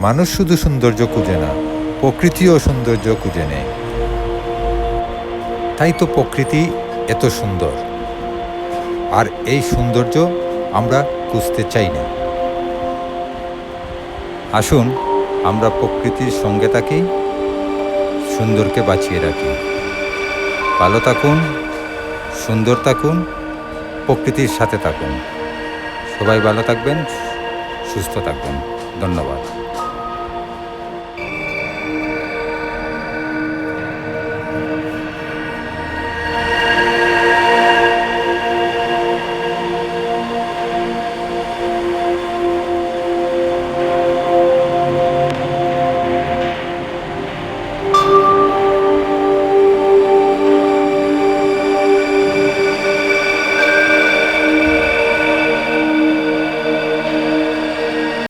মানুষ শুধু সৌন্দর্য খুঁজে না, প্রকৃতিও সৌন্দর্য খুঁজে নেয়। তাই তো প্রকৃতি এত সুন্দর। আর এই সৌন্দর্য আমরা খুঁজতে চাই না। আসুন, আমরা প্রকৃতির সঙ্গে থাকি, সুন্দরকে বাঁচিয়ে রাখি। ভালো থাকুন, সুন্দর থাকুন, প্রকৃতির সাথে থাকুন। সবাই ভালো থাকবেন, সুস্থ থাকবেন। ধন্যবাদ।